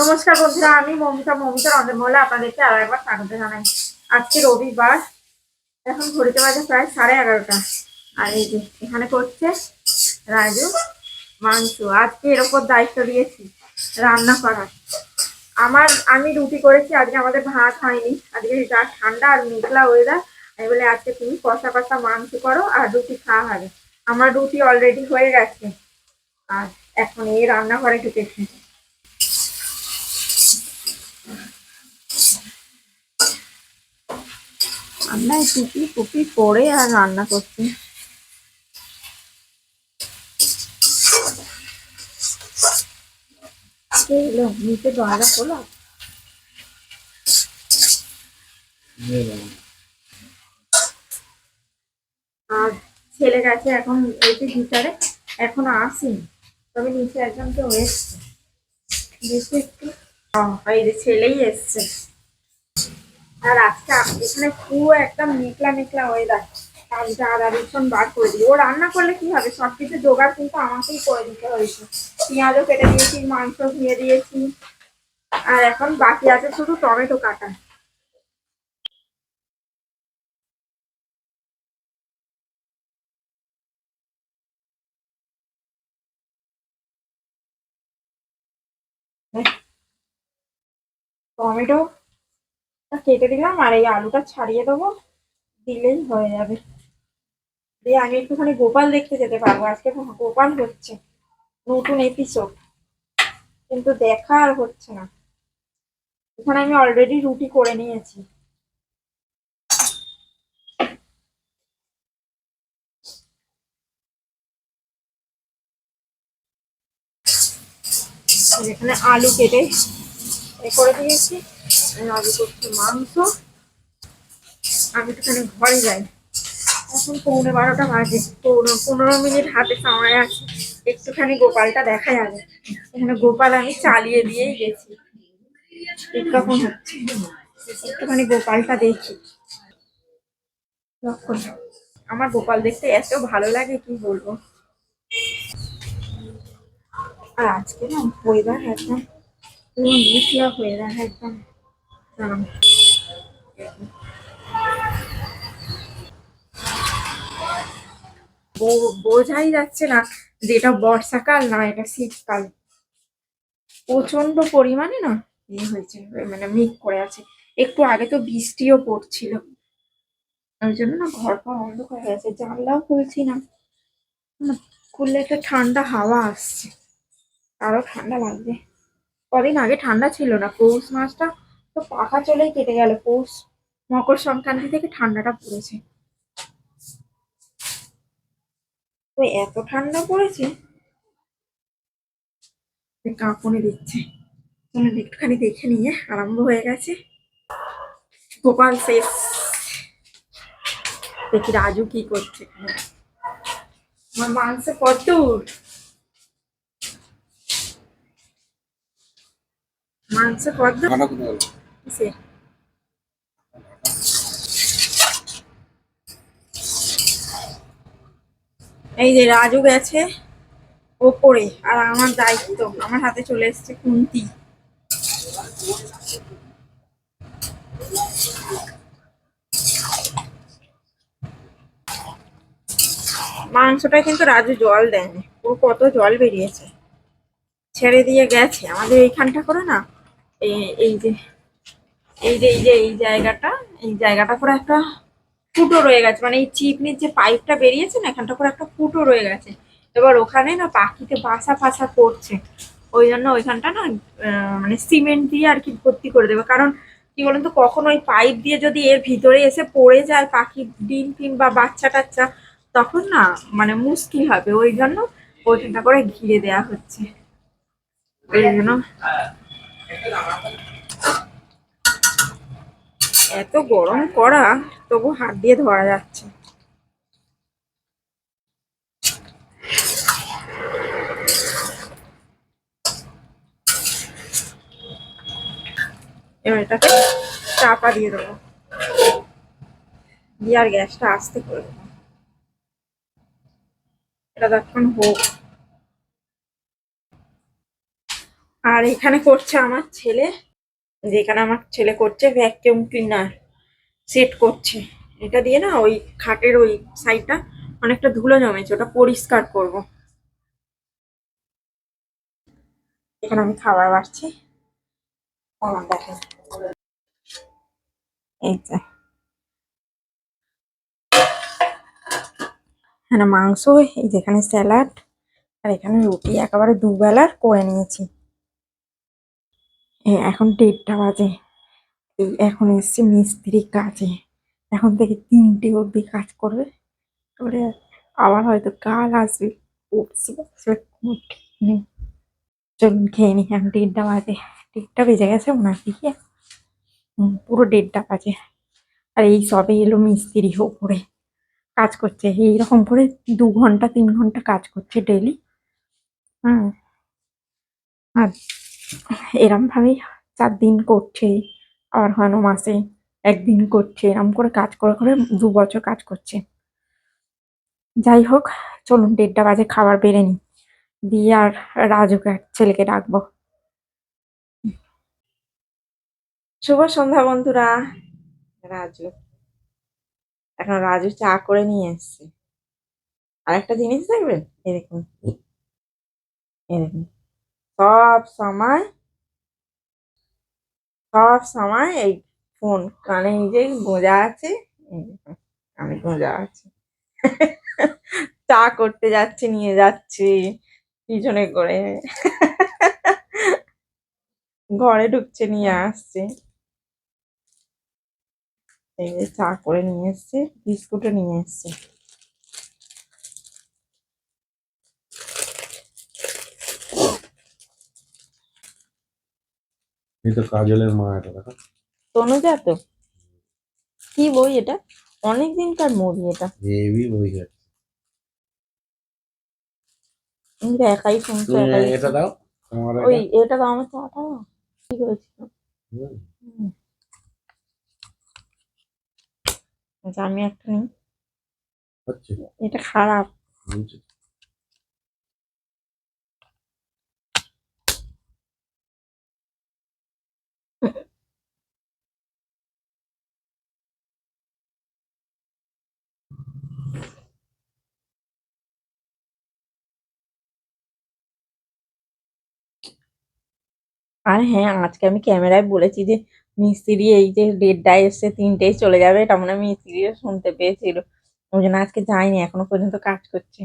নমস্কার বন্ধুরা, আমি মমিতা মমিতা রঞ্জনমহলে আপনাদেরকে আরও একবার স্বাগত জানাই। আজকে রবিবার, এখন ঘড়িতে বাজে প্রায় সাড়ে এগারোটা। আর এই যে, এখানে করছে রাজু মাংস। আজকে এর ওপর দায়িত্ব দিয়েছি, রান্না করার। আমার, আমি রুটি করেছি, আজকে আমাদের ভাত হয়নি। আজকে যা ঠান্ডা আর মেঘলা ওয়েদার আমি বলে আজকে তুমি কষা কষা মাংস করো আর রুটি খাওয়া হবে। আমার রুটি অলরেডি হয়ে গেছে। আর এখন এই রান্নাঘরে ঢুকেছি। রান্নায় টুপি টুপি পরে আর রান্না করছি। নিচে দরজা খোলা। আর ছেলে গেছে এখন এসে গিটারে এখনও আসেনি। তবে নিচে একজন কেউ এসছে দেখি একটু। ছেলেই এসছে। আর আজকে আপ- এখানে পুরো একদম মেঘলা মেঘলা ওয়েদার কাজটা আদা রসুন বার করে দিই ও রান্না করলে কি হবে? সব কিছু জোগাড় কিন্তু আমাকেই করে দিতে হয়েছে। পেঁয়াজও কেটে দিয়েছি, মাংস ধুয়ে দিয়েছি। আর এখন বাকি আছে শুধু টমেটো কাটা। টমেটো কেটে দিলাম আর এই আলুটা ছাড়িয়ে দেবো। দিলেই হয়ে যাবে। দিয়ে আমি একটুখানি গোপাল দেখতে যেতে পারব। আজকে গোপাল হচ্ছে, নতুন এপিসোড কিন্তু দেখা আর হচ্ছে না। এখানে আমি অলরেডি রুটি করে নিয়েছি। এখানে আলু কেটে এ করে দিয়েছি। রাজু করছে মাংস। আমি একটুখানি ঘরে যাই। এখন পৌনে বারোটা বাজে। পৌনে পনেরো মিনিট হাতে সময় আছে। একটুখানি গোপালটা দেখা যাবে এখানে গোপাল আমি চালিয়ে দিয়েই গেছি। কখন হচ্ছে? একটুখানি গোপালটা দেখি। আমার গোপাল দেখতে এত ভালো লাগে, কি বলব? আর আজকে না ওয়েদার একদম পুরো মেঘলা ওয়েদার একদম। দাঁড়াও। বো- বোঝাই যাচ্ছে না যে এটা বর্ষাকাল না এটা শীতকাল। প্রচণ্ড পরিমাণে না ইয়ে হয়েছে মানে মেঘ করে আছে। একটু আগে তো বৃষ্টিও পড়ছিল। ওই জন্য না ঘর ঘর অন্ধকার হয়ে গেছে জানলাও খুলছি না, খুললে একটা ঠান্ডা হাওয়া আসছে। আরও ঠান্ডা লাগবে। কদিন আগে ঠান্ডা ছিল না পৌষ মাসটা তো পাখা চলেই কেটে গেল। পৌষ মকর সংক্রান্তি থেকে ঠান্ডাটা পড়েছে। তো এত ঠান্ডা পড়েছে? কাঁপুনি দিচ্ছে। একটুখানি দেখে নিয়ে আরম্ভ হয়ে গেছে। গোপাল শেষ। দেখি রাজু কি করছে আমার মাংস কত মাংস কত এই যে রাজু গেছে ওপরে, আর আমার দায়িত্ব, আমার হাতে চলে এসেছে কুন্তি মাংসটা কিন্তু রাজু জল দেয়নি, ও কত জল বেরিয়েছে। ছেড়ে দিয়ে গেছে, আমাদের এইখানটা করে না এই যে এই যে এই যে, এই জায়গাটা এই জায়গাটা করে একটা ফুটো রয়ে গেছে। মানে এই চিপনির যে পাইপটা বেরিয়েছে না, এখানটা করে একটা ফুটো রয়ে গেছে। এবার ওখানে না পাখিতে বাসা ফাসা করছে। ওই জন্য ওইখানটা না মানে সিমেন্ট দিয়ে আর কি ভর্তি করে দেবে। কারণ কি বলুন তো, কখন ওই পাইপ দিয়ে যদি এর ভিতরে এসে পড়ে যায় পাখি, ডিম টিম বা বাচ্চা টাচ্চা, তখন না মানে মুশকিল হবে। ওই জন্য ওইখানটা করে ঘিরে দেয়া হচ্ছে। ওই জন্য এত গরম করা, তবু হাত দিয়ে ধরা যাচ্ছে। এবার এটাকে চাপা দিয়ে দেবো। দিয়ে আর গ্যাসটা আস্তে করে দেবো। এটা তখন হোক। আর এখানে করছে আমার ছেলে। যেখানে আমার ছেলে করছে ভ্যাকিউম ক্লিনার সেট করছে। এটা দিয়ে না ওই খাটের ওই সাইডটা অনেকটা ধুলো জমেছে, ওটা পরিষ্কার করব। এখানে আমি খাবার বাড়ছি। দেখেন। এই এখানে মাংস, এই যেখানে স্যালাড, আর এখানে রুটি, একেবারে দুবেলার করে নিয়েছি। এখন দেড়টা বাজে। এই এখন এসছে মিস্ত্রি কাজে। এখন থেকে তিনটে অবধি কাজ করবে। করে আবার হয়তো কাল আসবে। পরশু আসবে, কোনো ঠিক নেই। চলুন খেয়ে নি, এখন দেড়টা বাজে। দেড়টা বেজে গেছে ওনার দিকে পুরো দেড়টা বাজে। আর এই সবে এলো মিস্ত্রি ওপরে কাজ করছে। এইরকম করে দু ঘণ্টা, তিন ঘণ্টা কাজ করছে ডেলি হ্যাঁ আর এরম ভাবেই চার দিন করছে, আর হয়তো মাসে একদিন করছে, এরম করে কাজ করে করে দু বছর কাজ করছে। যাই হোক, চলুন দেড়টা বাজে খাবার বেড়ে নি দিয়ে আর রাজুকে, ছেলেকে ডাকবো। শুভ সন্ধ্যা বন্ধুরা, রাজু। এখন রাজু চা করে নিয়ে এসছে। আর একটা জিনিস দেখবেন? এরকম দেখুন। সব সময় সব সময় এই ফোন, কানে নিজে গোঁজা আছে কানে গোঁজা আছে। চা করতে যাচ্ছে, নিয়ে যাচ্ছি, পিছনে করে। ঘরে ঢুকছে, নিয়ে আসছে। এই যে চা করে নিয়ে এসছে, বিস্কুটও নিয়ে এসছে। এই তো কাজলের মা এটা দেখো। তনুজা তো। কি বই এটা? অনেক দিনকার মুভি এটা? হেভি বই তুমি একাই শুনছো একাই এটা দাও তোমার ওই এটা। এটা তো আমার চাটা। আচ্ছা, আমি একটা নিই। এটা খারাপ। আর হ্যাঁ আজকে আমি ক্যামেরায় বলেছি যে মিস্ত্রি এই যে দেড়টায় এসছে তিনটেই চলে যাবে এটা মনে হয় মিস্ত্রিও শুনতে পেয়েছিল। ওই জন্য আজকে যাইনি এখনও পর্যন্ত কাজ করছে।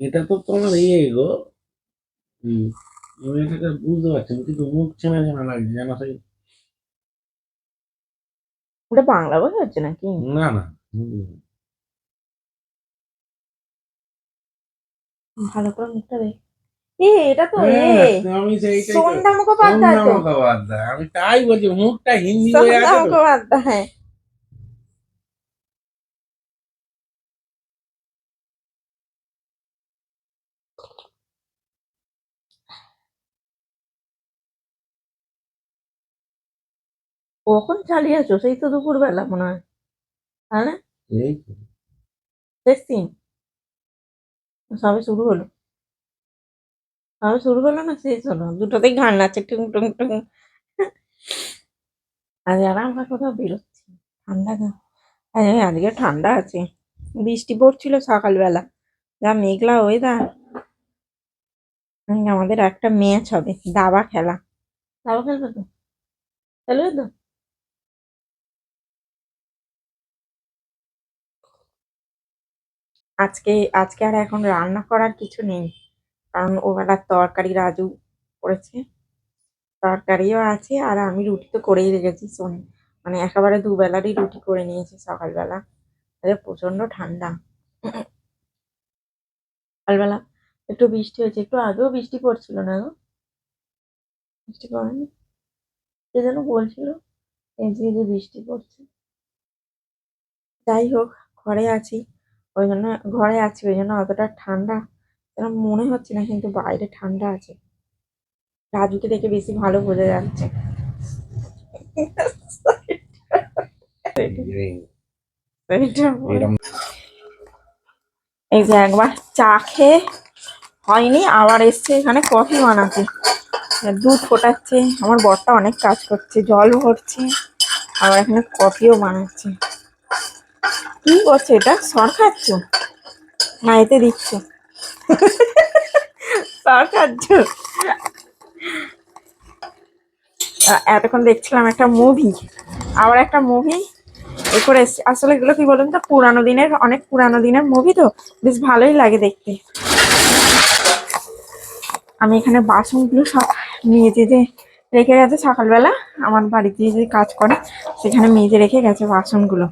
এটা তো তোমার ইয়ে গো। আমি এটাকে বুঝতে পারছি কিন্তু মুখ চেনা চেনা লাগছে যেন সেই ওটা বাংলা বই হচ্ছে নাকি? না না ভালো করে মুখটা দেখ। এ এটা তো এ হ্যাঁ, আমি সেইটাই সন্ধ্যা মুখোপাধ্যায় তো। মুখোপাধ্যায় আমি তাই বলছি মুখটা হিন্দি হয়ে আছে তো। মুখোপাধ্যায় কখন চালিয়েছো? সেই তো দুপুরবেলা মনে হয় না? এই তো। সবে শুরু হলো। সবে শুরু হলো না, শেষ হলো। দুটোতেই গান নাচে টুং টুং টুং। আজ আর আমরা কোথাও বেরোচ্ছি? ঠান্ডা আজ আজকে ঠান্ডা আছে। বৃষ্টি পড়ছিল সকালবেলা। যা মেঘলা ওয়েদার আমাদের একটা ম্যাচ হবে, দাবা খেলা। দাবা খেলবে তো? খেলবে তো? আজকে আজকে আর এখন রান্না করার কিছু নেই। কারণ ওবেলার তরকারি রাজু করেছে। তরকারিও আছে আর আমি রুটি তো করেই রেখেছি শোন মানে একেবারে দুবেলারই রুটি করে নিয়েছি সকালবেলা। আরে প্রচণ্ড ঠান্ডা। সকালবেলা একটু বৃষ্টি হয়েছে। একটু আগেও বৃষ্টি পড়ছিল না গো? বৃষ্টি পড়েনি? কে যেন বলছিল এই যে বৃষ্টি পড়ছে। যাই হোক, ঘরে আছি। ওই জন্য ঘরে আছি ওই জন্য অতটা ঠান্ডা যেন মনে হচ্ছে না কিন্তু বাইরে ঠান্ডা আছে। রাজুকে দেখে বেশি ভালো বোঝা যাচ্ছে। এই- যে একবার চা খেয়ে হয়নি আবার এসছে এখানে কফি বানাতে। দুধ ফোটাচ্ছে আমার বরটা অনেক কাজ করছে জল ভরছে আবার এখানে কফিও বানাচ্ছে। কি করছে এটা? সর খাচ্ছ? না এতে দিচ্ছ। সর খাচ্ছ? এতক্ষণ দেখছিলাম একটা মুভি আবার একটা মুভি এ করে। আসলে এগুলো কি বলুন তো, পুরানো দিনের, অনেক পুরানো দিনের মুভি তো? বেশ ভালোই লাগে দেখতে। আমি এখানে বাসনগুলো সব মেজে যে রেখে গেছে সকালবেলা, আমার বাড়িতে যে কাজ করে, সেখানে মেজে রেখে গেছে বাসনগুলো।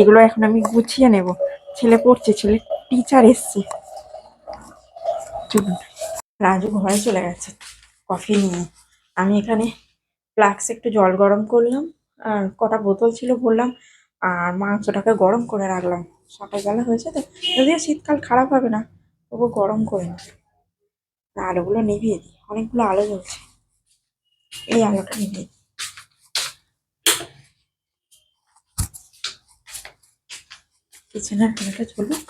এগুলো এখন আমি গুছিয়ে নেব। ছেলে পড়ছে, ছেলে টিচার এসছে। চলুন, রাজু ঘরে চলে গেছে। কফি নিয়ে। আমি এখানে ফ্লাক্সে একটু জল গরম করলাম, আর কটা বোতল ছিল বললাম, আর মাংসটাকে গরম করে রাখলাম। সকালবেলা হয়েছে তো, যদিও শীতকাল খারাপ হবে না তবু গরম করে না আলোগুলো নিভিয়ে দিই, অনেকগুলো আলো জ্বলছে। এই আলোটা নিভিয়ে দিই। কিচেনের আলোটা জ্বলুক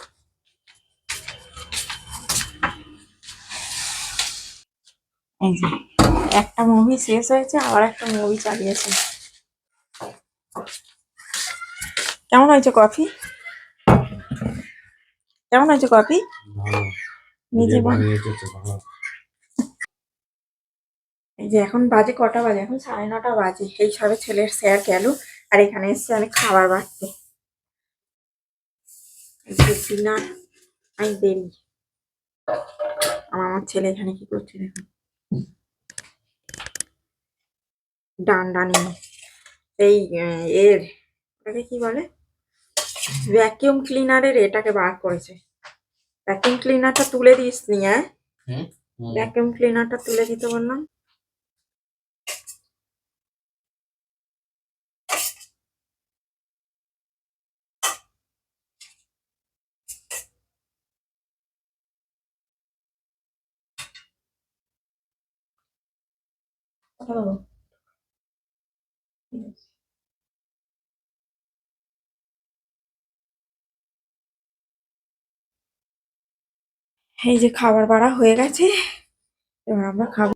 এই যে একটা মুভি শেষ হয়েছে আবার একটা মুভি চালিয়েছে। কেমন হয়েছে কফি? কেমন হয়েছে কফি? নিজে এই যে এখন বাজে কটা বাজে? এখন সাড়ে নটা বাজে। এই সবে ছেলের স্যার গেল আর এখানে এসছে আমি খাবার বাড়তে। আমি দেরি আমার আমার ছেলে এখানে কি করছে দেখুন ডান্ডা নিয়ে এই এর ওটাকে কি বলে ভ্যাকিউম ক্লিনারের এটাকে বার করেছে ভ্যাকিউম ক্লিনারটা তুলে দিস নি হ্যাঁ ভ্যাকিউম ক্লিনারটা তুলে দিতে বললাম ঠিক এই যে খাবার বাড়া হয়ে গেছে, এবার আমরা খাব।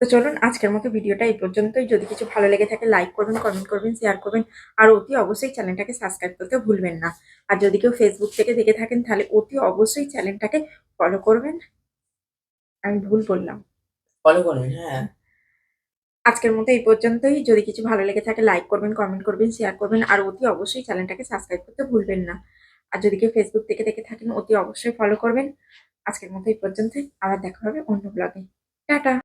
তো চলুন, আজকের মতো ভিডিওটা এই পর্যন্তই। যদি কিছু ভালো লেগে থাকে লাইক করবেন কমেন্ট করবেন শেয়ার করবেন। আর অতি অবশ্যই চ্যানেলটাকে সাবস্ক্রাইব করতে ভুলবেন না। আর যদি কেউ ফেসবুক থেকে দেখে থাকেন, তাহলে অতি অবশ্যই চ্যানেলটাকে ফলো করবেন। আমি ভুল বললাম। ফলো করবেন হ্যাঁ। আজকের মতো এই পর্যন্তই। যদি কিছু ভালো লেগে থাকে লাইক করবেন কমেন্ট করবেন শেয়ার করবেন, আর অতি অবশ্যই চ্যানেলটাকে সাবস্ক্রাইব করতে ভুলবেন না। আর যদি কেউ ফেসবুক থেকে দেখে থাকেন, অতি অবশ্যই ফলো করবেন। আজকের মতো এই পর্যন্তই। আবার দেখা হবে অন্য ব্লগে টাটা!